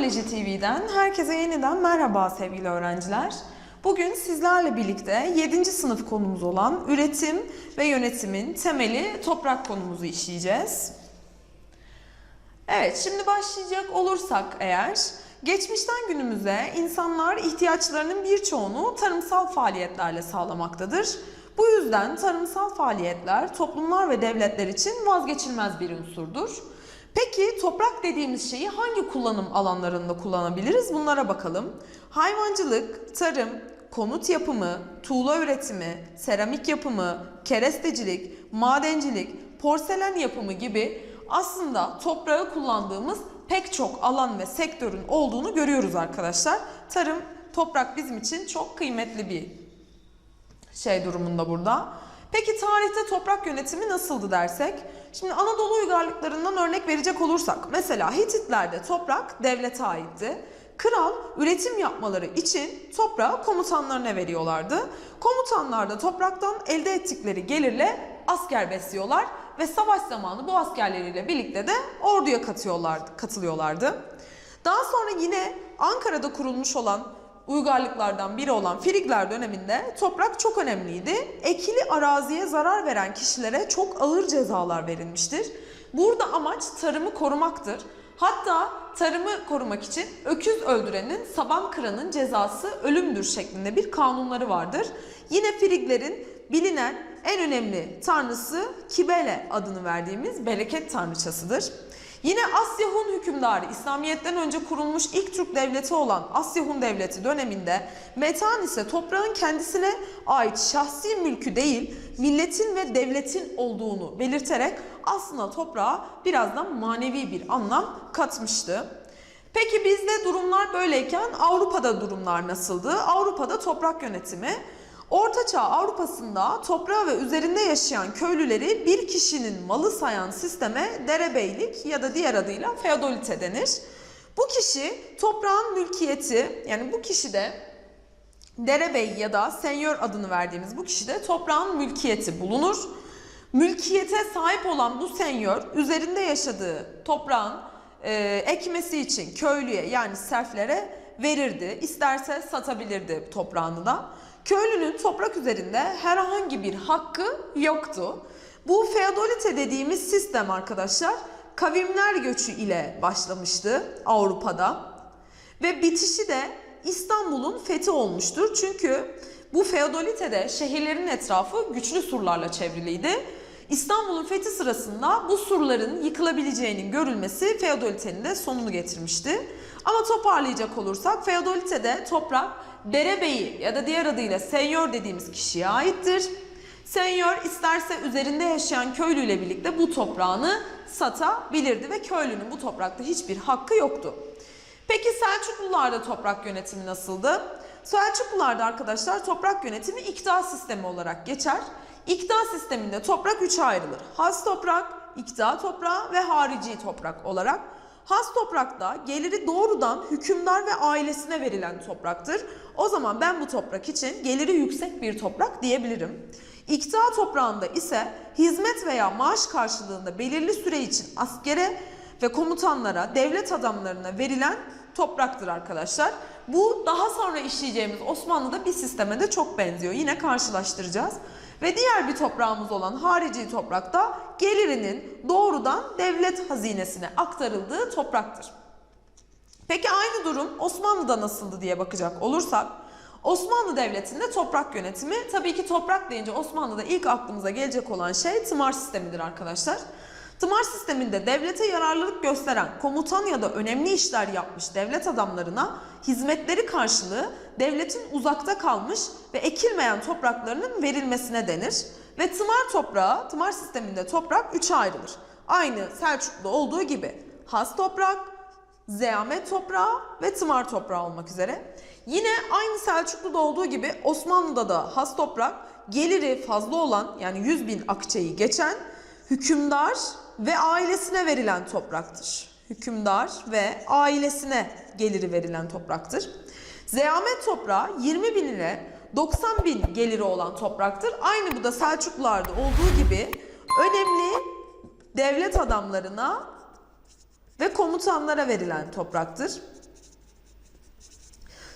Koleji TV'den herkese yeniden merhaba sevgili öğrenciler. Bugün sizlerle birlikte 7. sınıf konumuz olan üretim ve yönetimin temeli toprak konumuzu işleyeceğiz. Evet, şimdi başlayacak olursak eğer, geçmişten günümüze insanlar ihtiyaçlarının birçoğunu tarımsal faaliyetlerle sağlamaktadır. Bu yüzden tarımsal faaliyetler toplumlar ve devletler için vazgeçilmez bir unsurdur. Peki toprak dediğimiz şeyi hangi kullanım alanlarında kullanabiliriz? Bunlara bakalım. Hayvancılık, tarım, konut yapımı, tuğla üretimi, seramik yapımı, kerestecilik, madencilik, porselen yapımı gibi aslında toprağı kullandığımız pek çok alan ve sektörün olduğunu görüyoruz arkadaşlar. Tarım, toprak bizim için çok kıymetli bir şey durumunda burada. Peki tarihte toprak yönetimi nasıldı dersek? Şimdi Anadolu uygarlıklarından örnek verecek olursak mesela Hititlerde toprak devlete aitti. Kral üretim yapmaları için toprağı komutanlarına veriyorlardı. Komutanlar da topraktan elde ettikleri gelirle asker besliyorlar ve savaş zamanı bu askerleriyle birlikte de orduya katıyorlardı, katılıyorlardı. Daha sonra yine Ankara'da kurulmuş olan uygarlıklardan biri olan Frigler döneminde toprak çok önemliydi. Ekili araziye zarar veren kişilere çok ağır cezalar verilmiştir. Burada amaç tarımı korumaktır. Hatta tarımı korumak için öküz öldürenin, saban kıranın cezası ölümdür şeklinde bir kanunları vardır. Yine Friglerin bilinen en önemli tanrısı Kibele adını verdiğimiz bereket tanrıçasıdır. Yine Asya Hun hükümdarı İslamiyet'ten önce kurulmuş ilk Türk devleti olan Asya Hun devleti döneminde metan ise toprağın kendisine ait şahsi mülkü değil milletin ve devletin olduğunu belirterek aslında toprağa birazdan manevi bir anlam katmıştı. Peki bizde durumlar böyleyken Avrupa'da durumlar nasıldı? Avrupa'da toprak yönetimi Ortaçağ Avrupa'sında toprağı ve üzerinde yaşayan köylüleri bir kişinin malı sayan sisteme derebeylik ya da diğer adıyla feodalite denir. Bu kişi toprağın mülkiyeti yani bu kişi de derebey ya da senyor adını verdiğimiz bu kişide toprağın mülkiyeti bulunur. Mülkiyete sahip olan bu senyor üzerinde yaşadığı toprağın e, ekmesi için köylüye yani serflere verirdi. İsterse satabilirdi toprağını da. Köylünün toprak üzerinde herhangi bir hakkı yoktu. Bu feodalite dediğimiz sistem arkadaşlar kavimler göçü ile başlamıştı Avrupa'da. Ve bitişi de İstanbul'un fethi olmuştur. Çünkü bu feodalitede şehirlerin etrafı güçlü surlarla çevriliydi. İstanbul'un fethi sırasında bu surların yıkılabileceğinin görülmesi feodalitenin de sonunu getirmişti. Ama toparlayacak olursak feodalitede toprak derebeyi ya da diğer adıyla senyor dediğimiz kişiye aittir. Senyor isterse üzerinde yaşayan köylüyle birlikte bu toprağını satabilirdi ve köylünün bu toprakta hiçbir hakkı yoktu. Peki Selçuklularda toprak yönetimi nasıldı? Selçuklularda arkadaşlar toprak yönetimi iktidar sistemi olarak geçer. İktidar sisteminde toprak üçe ayrılır. Has toprak, iktidar toprağı ve harici toprak olarak. Has toprakta geliri doğrudan hükümdar ve ailesine verilen topraktır. O zaman ben bu toprak için geliri yüksek bir toprak diyebilirim. İktidar toprağında ise hizmet veya maaş karşılığında belirli süre için askere ve komutanlara, devlet adamlarına verilen topraktır arkadaşlar. Bu daha sonra işleyeceğimiz Osmanlı'da bir sisteme de çok benziyor. Yine karşılaştıracağız. Ve diğer bir toprağımız olan harici toprakta gelirinin doğrudan devlet hazinesine aktarıldığı topraktır. Peki aynı durum Osmanlı'da nasıldı diye bakacak olursak Osmanlı Devleti'nde toprak yönetimi tabii ki toprak deyince Osmanlı'da ilk aklımıza gelecek olan şey tımar sistemidir arkadaşlar. Tımar sisteminde devlete yararlılık gösteren komutan ya da önemli işler yapmış devlet adamlarına hizmetleri karşılığı devletin uzakta kalmış ve ekilmeyen topraklarının verilmesine denir. Ve tımar toprağı, tımar sisteminde toprak üçe ayrılır. Aynı Selçuklu olduğu gibi has toprak, zeamet toprağı ve tımar toprağı olmak üzere. Yine aynı Selçuklu'da olduğu gibi Osmanlı'da da has toprak geliri fazla olan yani 100 bin akçeyi geçen hükümdar ve ailesine verilen topraktır. Hükümdar ve ailesine geliri verilen topraktır. Zeamet toprağı 20 bin ile 90 bin geliri olan topraktır. Aynı bu da Selçuklularda olduğu gibi önemli devlet adamlarına ve komutanlara verilen topraktır.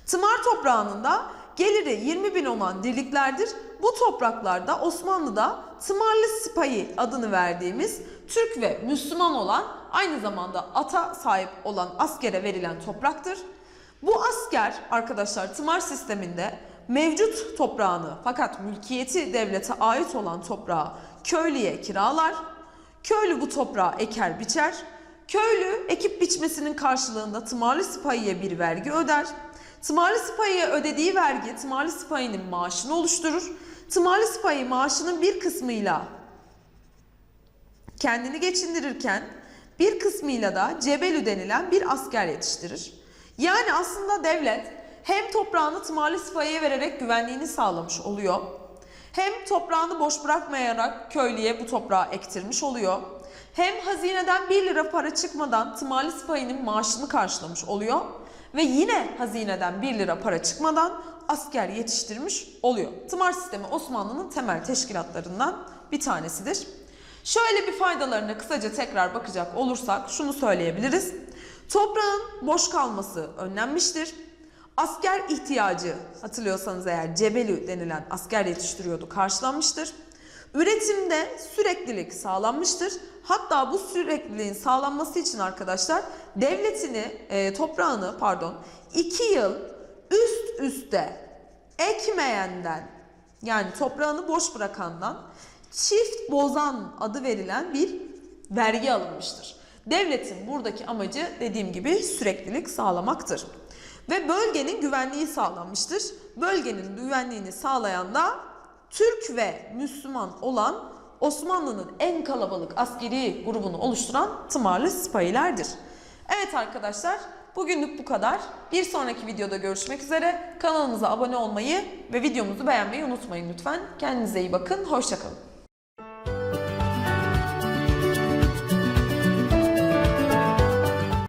Tımar toprağının da geliri 20 bin olan dirliklerdir. Bu topraklarda Osmanlı'da Tımarlı Sipahi adını verdiğimiz Türk ve Müslüman olan aynı zamanda ata sahip olan askere verilen topraktır. Bu asker arkadaşlar tımar sisteminde mevcut toprağını fakat mülkiyeti devlete ait olan toprağı köylüye kiralar. Köylü bu toprağı eker biçer. Köylü ekip biçmesinin karşılığında tımarlı sipahiye bir vergi öder. Tımarlı sipahiye ödediği vergi tımarlı sipahinin maaşını oluşturur. Tımarlı sipahi maaşının bir kısmıyla kendini geçindirirken bir kısmıyla da cebelü denilen bir asker yetiştirir. Yani aslında devlet hem toprağını tımarlı sipahiye vererek güvenliğini sağlamış oluyor. Hem toprağını boş bırakmayarak köylüye bu toprağı ektirmiş oluyor. Hem hazineden 1 lira para çıkmadan tımarlı sipahinin maaşını karşılamış oluyor. Ve yine hazineden 1 lira para çıkmadan asker yetiştirmiş oluyor. Tımar sistemi Osmanlı'nın temel teşkilatlarından bir tanesidir. Şöyle bir faydalarına kısaca tekrar bakacak olursak şunu söyleyebiliriz. Toprağın boş kalması önlenmiştir. Asker ihtiyacı hatırlıyorsanız eğer cebelü denilen asker yetiştiriyordu karşılanmıştır. Üretimde süreklilik sağlanmıştır. Hatta bu sürekliliğin sağlanması için arkadaşlar devletini, e, toprağını pardon 2 yıl üst üste ekmeyenden yani toprağını boş bırakandan çift bozan adı verilen bir vergi alınmıştır. Devletin buradaki amacı dediğim gibi süreklilik sağlamaktır. Ve bölgenin güvenliği sağlanmıştır. Bölgenin güvenliğini sağlayan da Türk ve Müslüman olan Osmanlı'nın en kalabalık askeri grubunu oluşturan tımarlı sipahilerdir. Evet arkadaşlar bugünlük bu kadar. Bir sonraki videoda görüşmek üzere. Kanalımıza abone olmayı ve videomuzu beğenmeyi unutmayın lütfen. Kendinize iyi bakın. Hoşçakalın.